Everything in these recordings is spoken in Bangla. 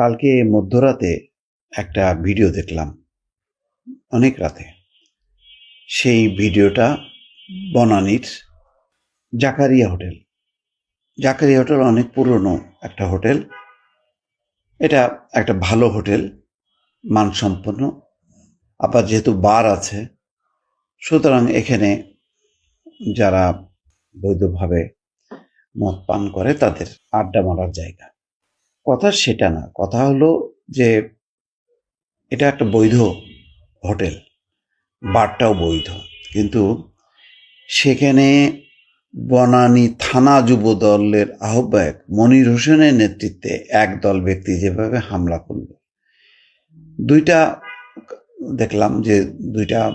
কালকে মধ্যরাতে একটা ভিডিও দেখলাম, অনেক রাতে। সেই ভিডিওটা বনানীর জাকারিয়া হোটেল। জাকারিয়া হোটেল অনেক পুরনো একটা হোটেল। এটা একটা ভালো হোটেল, মানসম্পন্ন। আবার যেহেতু বার আছে, সুতরাং এখানে যারা বৈধভাবে মদ পান করে তাদের আড্ডা মারার জায়গা। কথা সেটা না। কথা হলো যে, এটা একটা বৈধ হোটেল। বারটাও বৈধ। কিন্তু সেখানে বনানী থানা যুব দলের আহ্বায়ক মনির হোসেনের নেতৃত্বে একদল ব্যক্তি যেভাবে হামলা করল। দুইটা দেখলাম যে, দুইটা,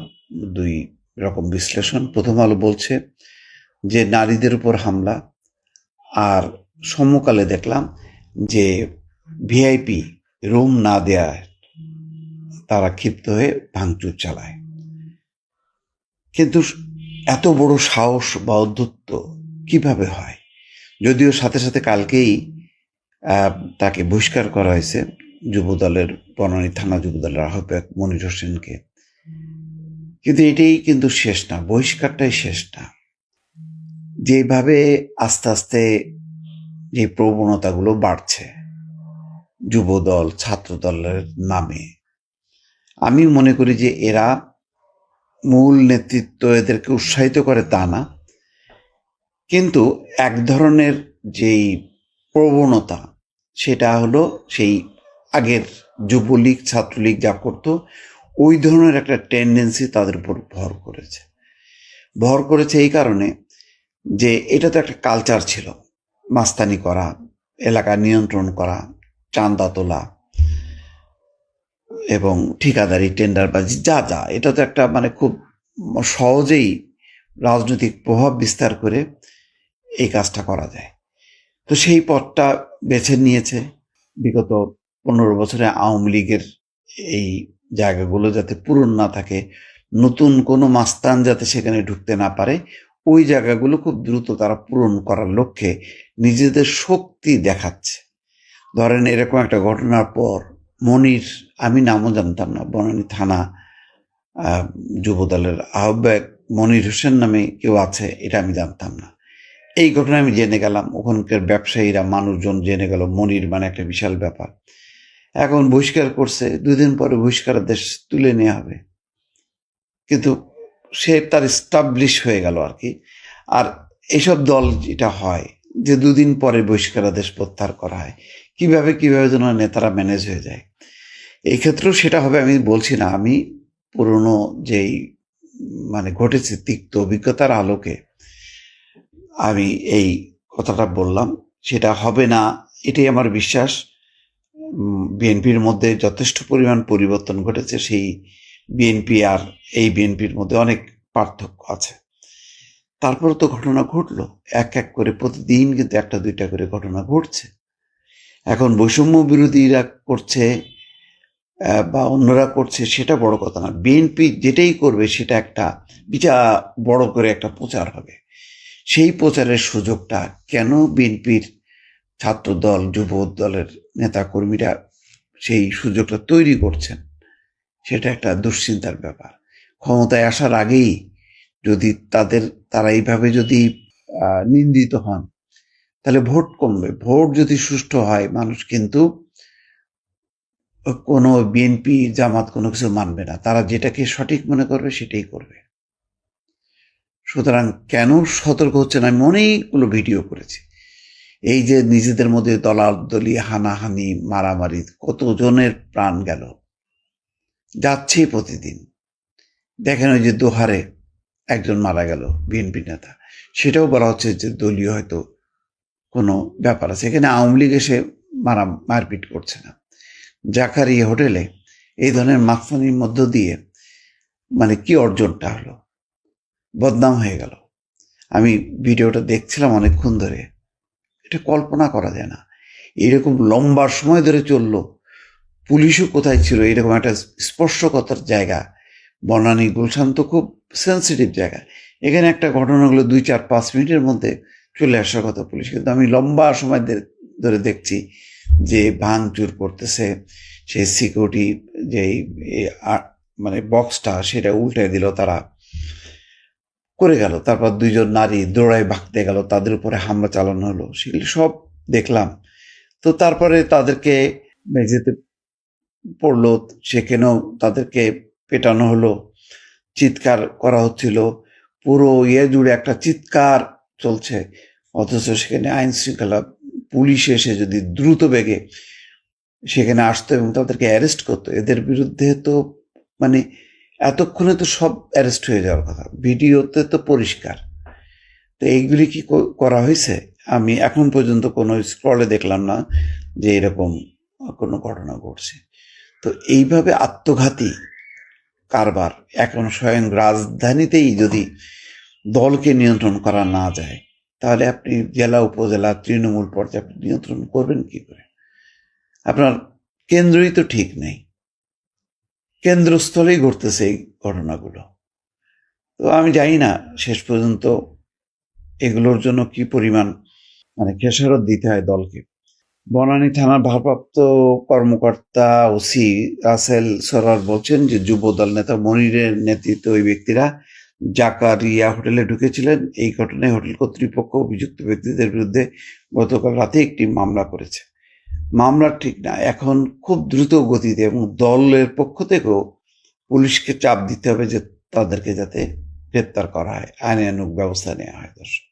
দুই রকম বিশ্লেষণ। প্রথম আলো বলছে যে, নারীদের উপর হামলা। আর সমকালে দেখলাম যে ভিআইপি রুম না দেওয়ায় তারা ক্ষিপ্ত হয়ে ভাঙচুর চালায়। কিন্তু এত বড় সাহস বা অধ্যত্ব কীভাবে হয়? যদিও সাথে সাথে কালকেই তাকে বহিষ্কার করা হয়েছে যুবদলের বনানী থানা যুবদলের আহ্বায়ক মনির হোসেনকে। কিন্তু এটাই কিন্তু শেষ না, বহিষ্কারটাই শেষ না। যেভাবে আস্তে আস্তে যে প্রবণতাগুলো বাড়ছে। যুবদল, ছাত্রদলের নামে। আমি মনে করি যে এরা মূল নেতৃত্ব এদেরকে উৎসাহিত করে তা না। কিন্তু এক ধরনের যেই প্রবণতা, সেটা হলো সেই আগের যুবলীগ, ছাত্রলীগ যা করতো, ওই ধরনের একটা টেন্ডেন্সি তাদের উপর ভর করেছে। ভর করেছে এই কারণে যে এটা তো একটা কালচার ছিল। মাস্তানি করা, এলাকা নিয়ন্ত্রণ করা চান্দা তোলা, এবং ঠিকাদারি টেন্ডারবাজি যা যা। এটা তো একটা মানে খুব সহজেই রাজনৈতিক প্রভাব বিস্তার করে এই কাজটা করা যায়। তো সেই পথটা বেছে নিয়েছে বিগত পনেরো বছরে আওয়ামী লীগের এই জায়গাগুলো যাতে পূরণ না থাকে, নতুন কোনো মাস্তান যাতে সেখানে ঢুকতে না পারে ওই জায়গাগুলো খুব দ্রুত তারা পূরণ করার লক্ষ্যে নিজেদের শক্তি দেখাচ্ছে। ধরেন এরকম একটা ঘটনার পর মনির, আমি নামও জানতাম না, বনানী থানা যুবদলের আহ্বায়ক মনির হোসেন নামে কেউ আছে, এটা আমি জানতাম না। এই ঘটনা আমি জেনে গেলাম, ওখানকার ব্যবসায়ীরা, মানুষজন জেনে গেল মনির মানে একটা বিশাল ব্যাপার। এখন বহিষ্কার করছে, দুই দিন পরে বহিষ্কার দেশ তুলে নেওয়া হবে। কিন্তু সে তার স্টাবলিশ হয়ে গেল আর কি। আর এইসব দল যেটা হয়, যে দুদিন পরে বহিষ্কারাদেশ প্রত্যাহার করা হয়, কীভাবে কীভাবে যেন নেতারা ম্যানেজ হয়ে যায়। এই ক্ষেত্রেও সেটা হবে, আমি বলছি না, আমি পুরনো যেই মানে ঘটেছে তিক্ত অভিজ্ঞতার আলোকে আমি এই কথাটা বললাম। সেটা হবে না, এটাই আমার বিশ্বাস। বিএনপির মধ্যে যথেষ্ট পরিমাণ পরিবর্তন ঘটেছে, সেই বিএনপি আর এই বিএনপির মধ্যে অনেক পার্থক্য আছে। তারপর তো ঘটনা ঘটলো, এক এক করে প্রতিদিন কিন্তু একটা দুইটা করে ঘটনা ঘটছে। এখন বৈষম্য বিরোধীরা করছে বা অন্যরা করছে, সেটা বড় কথা না। বিএনপি যেটাই করবে, সেটা একটা বিচা বড় করে একটা প্রচার হবে। সেই প্রচারের সুযোগটা কেন বিএনপির ছাত্রদল যুব দলের নেতাকর্মীরা সেই সুযোগটা তৈরি করছেন? সেটা একটা দুশ্চিন্তার ব্যাপার। ক্ষমতায় আসার আগেই যদি তাদের, তারা এইভাবে যদি নিন্দিত হন, তাহলে ভোট কমবে। ভোট যদি সুষ্ঠু হয়, মানুষ কিন্তু কোনো বিএনপি, জামাত কোনো কিছু মানবে না। তারা যেটাকে সঠিক মনে করবে, সেটাই করবে। সুতরাং কেন সতর্ক হচ্ছে না আমি অনেকগুলো ভিডিও করেছি। এই যে নিজেদের মধ্যে দলাদলি, হানাহানি, মারামারি, কতজনের প্রাণ গেল? যাচ্ছে প্রতিদিন। দেখেন ওই যে দোহারে একজন মারা গেল বিএনপি নেতা। সেটাও বলা হচ্ছে যে দলীয় হয়তো কোনো ব্যাপার আছে। এখানে আওয়ামী লীগ এসে মারা, মারপিট করছে না। জাকারি হোটেলে এই ধরনের মাস্তানির মধ্য দিয়ে মানে কি অর্জনটা হলো? বদনাম হয়ে গেল। আমি ভিডিওটা দেখছিলাম অনেকক্ষণ ধরে। এটা কল্পনা করা যায় না। এরকম লম্বা সময় ধরে চলল পুলিশও কোথায় ছিল? এরকম একটা স্পর্শকতার জায়গা। বনানী গুলশান তো খুব সেন্সিটিভ জায়গা। এখানে একটা ঘটনা হলো দুই, চার, পাঁচ মিনিটের মধ্যে চলে আসার কথা পুলিশ। কিন্তু আমি লম্বা সময় ধরে- দেখছি যে ভাঙচুর করতেছে সেই সিকিউরিটি যে মানে বক্সটা সেটা উল্টে দিল তারা। করে গেল। তারপর দুইজন নারী দৌড়ায় ভাগতে গেল, তাদের উপরে হামলা চালানো হলো। সেগুলি সব দেখলাম। তো তারপরে তাদেরকে মেঝেতে পড়ল সেখানেও তাদেরকে পেটানো হলো, চিৎকার করা হচ্ছিল, পুরো ইয়ে জুড়ে একটা চিৎকার চলছে, অথচ সেখানে আইন শৃঙ্খলা পুলিশ এসে যদি দ্রুত বেগে সেখানে আসতো এবং তাদেরকে অ্যারেস্ট করতো, এদের বিরুদ্ধে তো মানে এতক্ষণে তো সব অ্যারেস্ট হয়ে যাওয়ার কথা, ভিডিওতে তো পরিষ্কার। তো এইগুলি কি, করা হয়েছে? আমি এখন পর্যন্ত কোনো স্ক্রলে দেখলাম না যে এরকম কোনো ঘটনা ঘটছে। তো এইভাবে আত্মঘাতী কারবার এখন স্বয়ং রাজধানীতেই যদি দলকে নিয়ন্ত্রণ করা না যায়, তাহলে আপনি জেলা, উপজেলা, তৃণমূল পর্যায়ে নিয়ন্ত্রণ করবেন কি করে? আপনার কেন্দ্রই তো ঠিক নেই। কেন্দ্রস্থলেই ঘটতেছে এই ঘটনাগুলো। তো আমি জানি না শেষ পর্যন্ত এগুলোর জন্য কি পরিমাণ মানে খেসারত দিতে হয় দলকে। বনানী থানার ভারপ্রাপ্ত কর্মকর্তা ওসি রাসেল সরার বলছেন যে যুব দল নেতা মনিরের নেতৃত্বে ওই ব্যক্তিরা জাকারিয়া হোটেলে ঢুকেছিলেন। এই ঘটনায় হোটেল কর্তৃপক্ষ অভিযুক্ত ব্যক্তিদের বিরুদ্ধে গতকাল রাতে একটি মামলা করেছে। মামলা ঠিক না, এখন খুব দ্রুত গতিতে এবং দলের পক্ষ থেকেও পুলিশকে চাপ দিতে হবে যে তাদেরকে যাতে গ্রেপ্তার করা হয়, আইনানুগ ব্যবস্থা নেওয়া হয় দর্শক।